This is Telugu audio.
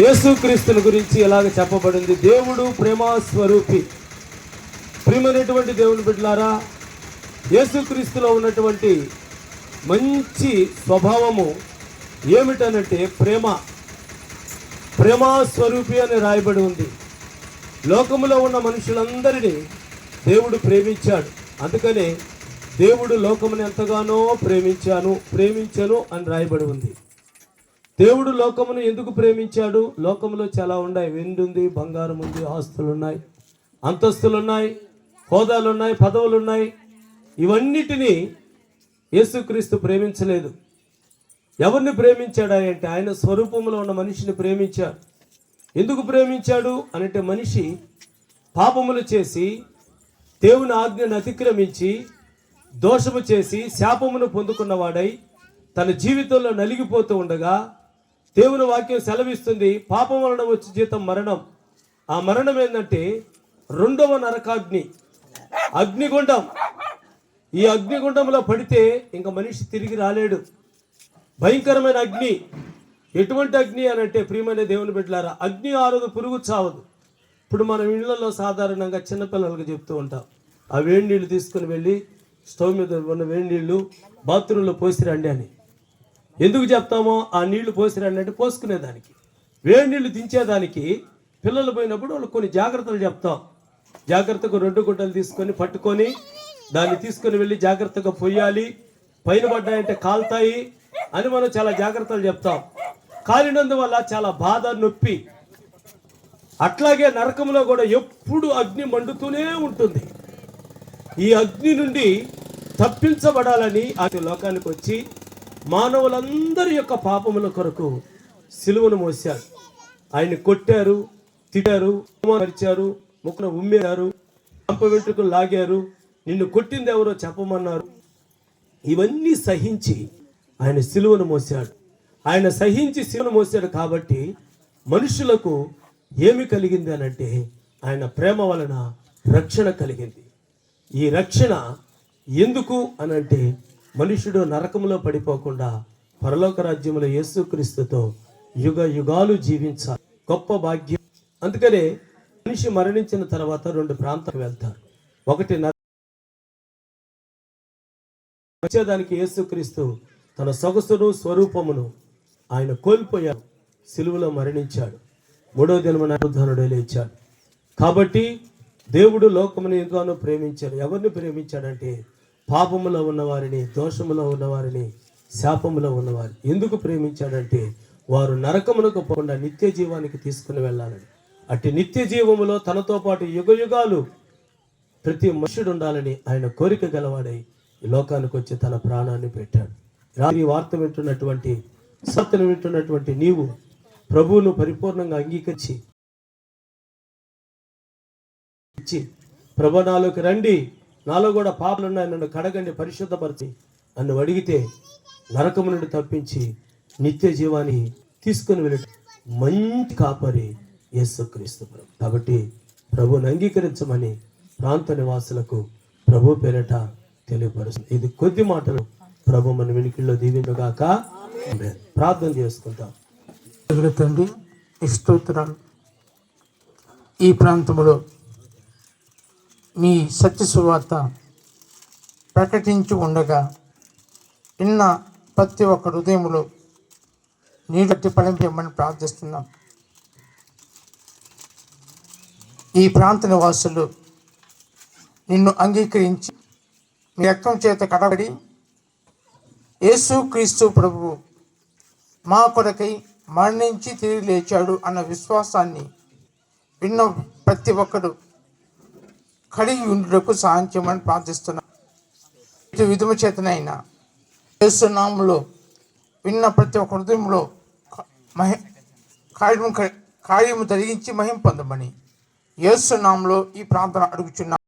యేసుక్రీస్తుని గురించి ఇలాగ చెప్పబడింది? దేవుడు ప్రేమ స్వరూపి. దేవుని బిడ్డలారా యేసుక్రీస్తులో ఉన్నటువంటి మంచి స్వభావము ఏమిటనంటే ప్రేమ. ప్రేమ స్వరూపి అని రాయబడి ఉంది. లోకములో ఉన్న మనుషులందరినీ దేవుడు ప్రేమించాడు. అందుకనే దేవుడు లోకమును ఎంతగానో ప్రేమించాను ప్రేమించను అని రాయబడి ఉంది. దేవుడు లోకమును ఎందుకు ప్రేమించాడు? లోకములో చాలా ఉన్నాయి. వెండి ఉంది బంగారం ఉంది ఆస్తులు ఉన్నాయి అంతస్తులు ఉన్నాయి హోదాలు ఉన్నాయి పదవులు ఉన్నాయి ఇవన్నిటినీ యేసుక్రీస్తు ప్రేమించలేదు. ఎవరిని ప్రేమించాడు అంటే ఆయన స్వరూపంలో ఉన్న మనిషిని ప్రేమించాడు. ఎందుకు ప్రేమించాడు? అనంటే మనిషి పాపములు చేసి దేవుని ఆజ్ఞను అతిక్రమించి దోషము చేసి శాపమును పొందుకున్నవాడై తన జీవితంలో నలిగిపోతూ ఉండగా దేవుని వాక్యం సెలవిస్తుంది. పాపం వలన వచ్చి జీతం మరణం. ఆ మరణం ఏంటంటే రెండవ నరకాగ్ని. అగ్నిగుండం. ఈ అగ్నిగుండంలో పడితే ఇంక మనిషి తిరిగి రాలేడు. భయంకరమైన అగ్ని. ఎటువంటి అగ్ని అని అంటే ప్రియమైన దేవుని బిడ్డలారా అగ్ని ఆరదు పురుగు చావదు. ఇప్పుడు మనం ఇళ్ళలో సాధారణంగా చిన్నపిల్లలకు చెప్తూ ఉంటాం. ఆ వేడి నీళ్ళు తీసుకుని వెళ్ళి స్టవ్ మీద ఉన్న వేడి నీళ్ళు బాత్రూంలో పోసి రండి అని. ఎందుకు చెప్తామో? ఆ నీళ్ళు పోసి పోసుకునేదానికి. వేడి నీళ్ళు దించేదానికి పిల్లలు పోయినప్పుడు వాళ్ళు కొన్ని జాగ్రత్తలు చెప్తాం. జాగ్రత్తగా రెండు గుడ్డలు తీసుకొని పట్టుకొని దాన్ని తీసుకొని వెళ్ళి జాగ్రత్తగా పొయ్యాలి. పైన పడ్డాయంటే కాలుతాయి అని మనం చాలా జాగ్రత్తలు చెప్తాం. కాలినందువల్ల చాలా బాధ నొప్పి. అట్లాగే నరకంలో కూడా ఎప్పుడు అగ్ని మండుతూనే ఉంటుంది. ఈ అగ్ని నుండి తప్పించబడాలని ఆ లోకానికి వచ్చి మానవులందరి యొక్క పాపముల కొరకు సిలువను మోశారు. ఆయన్ని కొట్టారు తిట్టారు పరిచారు ముక్కున ఉమ్మేశారు పంప వెంట్రుకలు లాగారు. నిన్ను కొట్టింది ఎవరో చెప్పమన్నారు. ఇవన్నీ సహించి ఆయన సిలువను మోసాడు ఆయన సహించి సిలువను మోసాడు కాబట్టి మనుషులకు ఏమి కలిగింది అనంటే ఆయన ప్రేమ వలన రక్షణ కలిగింది. ఈ రక్షణ ఎందుకు అనంటే మనుషుడు నరకములో పడిపోకుండా పరలోక రాజ్యంలో యేసుక్రీస్తుతో యుగ యుగాలు జీవించాలి గొప్ప భాగ్యం అందుకనే మనిషి మరణించిన తర్వాత రెండు ప్రాంతాలకు వెళ్తారు. ఒకటి వచ్చేదానికి యేసుక్రీస్తు తన సొగసును స్వరూపమును ఆయన కోల్పోయాడు సిలువలో మరణించాడు. మూడో దినమున పునరుద్ధానుడే లేచాడు. కాబట్టి దేవుడు లోకమును ఎంతగానో ప్రేమించాడు? ఎవరిని ప్రేమించాడంటే పాపములో ఉన్నవారిని దోషములో ఉన్నవారిని శాపములో ఉన్నవారు ఎందుకు ప్రేమించాడంటే వారు నరకమునకు పోకుండా నిత్య జీవానికి తీసుకుని వెళ్ళాలని. అట్టి నిత్య జీవములో తనతో పాటు యుగ యుగాలు ప్రతి మనుషుడు ఉండాలని ఆయన కోరిక గలవాడై ఈ లోకానికి వచ్చి తన ప్రాణాన్ని పెట్టాడు. రాత్రి వార్త వింటున్నటువంటి సత్యను వింటున్నటువంటి నీవు ప్రభువును పరిపూర్ణంగా అంగీకరించి ఇచ్చి రండి. నాలో కూడా పాపలున్నాయి నన్ను కడగండి పరిశుద్ధపరిచి నన్ను అడిగితే నరకము నుండి తప్పించి నిత్య జీవాన్ని తీసుకుని వెళ్ళి మంచి కాపరి యేసుక్రీస్తు ప్రభు. కాబట్టి ప్రభువుని అంగీకరించమని ప్రాంత నివాసులకు ప్రభు పేరట తెలియపరుస్తుంది. ఇది కొద్ది మాటలు ప్రభు మన వెనుకల్లో దీవించగాక ఆమేన్. ప్రార్థన చేసుకుంటాం తండ్రి స్తోత్రాలు ఈ ప్రాంతంలో మీ సత్య సువార్త ప్రకటించి ఉండగా నిన్న ప్రతి ఒక్క హృదయంలో నీటి ఫలింపమని ప్రార్థిస్తున్నాం. ఈ ప్రాంత నివాసులు నిన్ను అంగీకరించి మీ రక్తం చేత కడబడి యేసు క్రీస్తు ప్రభువు మా కొరకై మరణించి తిరిగి లేచాడు అన్న విశ్వాసాన్ని విన్న ప్రతి ఒక్కడు కడిగి ఉండుటకు సహాయం చేయమని ప్రార్థిస్తున్నాం. ఇటు విధము చేతనైనా చేస్తున్నాములో విన్న ప్రతి ఒక్క హృదయంలో మహి కార్యము కార్యము తొలగించి మహిం పొందమని యేసునామంలో ఈ ప్రార్థన అడుగుచున్నాం.